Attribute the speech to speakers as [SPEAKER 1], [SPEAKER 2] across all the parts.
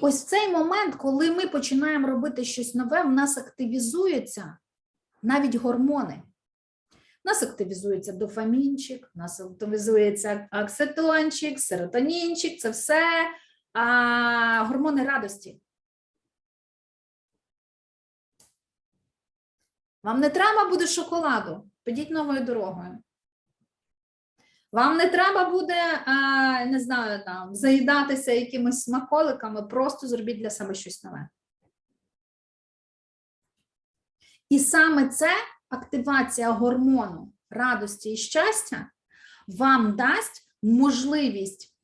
[SPEAKER 1] ось цей момент, коли ми починаємо робити щось нове, в нас активізуються навіть гормони. У нас активізується дофамінчик, у нас активізується аксетончик, серотонінчик, це все а, гормони радості. Вам не треба буде шоколаду, підіть новою дорогою. Вам не треба буде, не знаю, там, заїдатися якимись смаколиками, просто зробіть для себе щось нове. І саме це активація гормону радості і щастя вам дасть можливість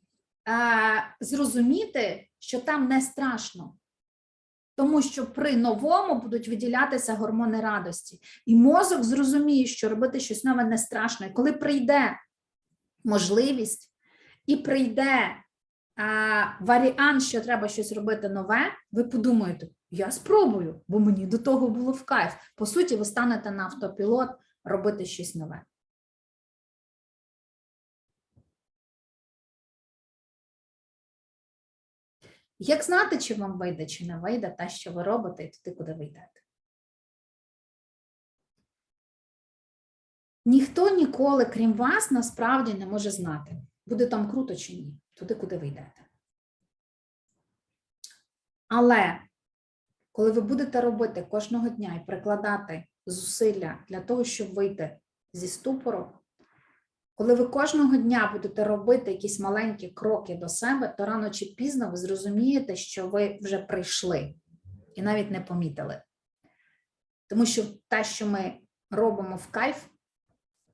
[SPEAKER 1] е, зрозуміти, що там не страшно. Тому що при новому будуть виділятися гормони радості. І мозок зрозуміє, що робити щось нове не страшно. І коли прийде можливість і прийде а, варіант, що треба щось робити нове, ви подумаєте, я спробую, бо мені до того було в кайф. По суті, ви станете на автопілот робити щось нове. Як знати, чи вам вийде, чи не вийде те, що ви робите, і туди, куди ви йдете? Ніхто ніколи, крім вас, насправді не може знати, буде там круто чи ні, туди, куди ви йдете. Але коли ви будете робити кожного дня і прикладати зусилля для того, щоб вийти зі ступору, коли ви кожного дня будете робити якісь маленькі кроки до себе, то рано чи пізно ви зрозумієте, що ви вже прийшли і навіть не помітили. Тому що те, що ми робимо в кайф,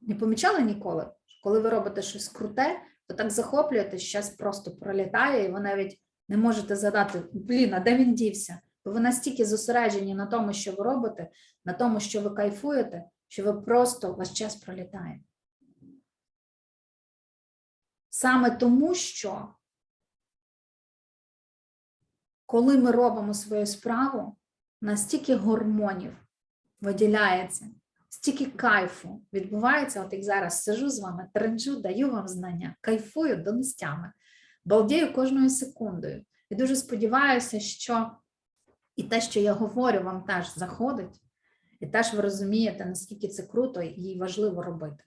[SPEAKER 1] не помічали ніколи? Коли ви робите щось круте, то так захоплюєте, час просто пролітає, і ви навіть не можете задати, блін, а де він дівся? Бо ви настільки зосереджені на тому, що ви робите, на тому, що ви кайфуєте, що ви просто ваш час пролітає. Саме тому, що коли ми робимо свою справу, настільки гормонів виділяється, стільки кайфу відбувається, от як зараз сижу з вами, тренджу, даю вам знання, кайфую до нестями, балдію кожною секундою. І дуже сподіваюся, що і те, що я говорю, вам теж заходить, і теж ви розумієте, наскільки це круто і важливо робити.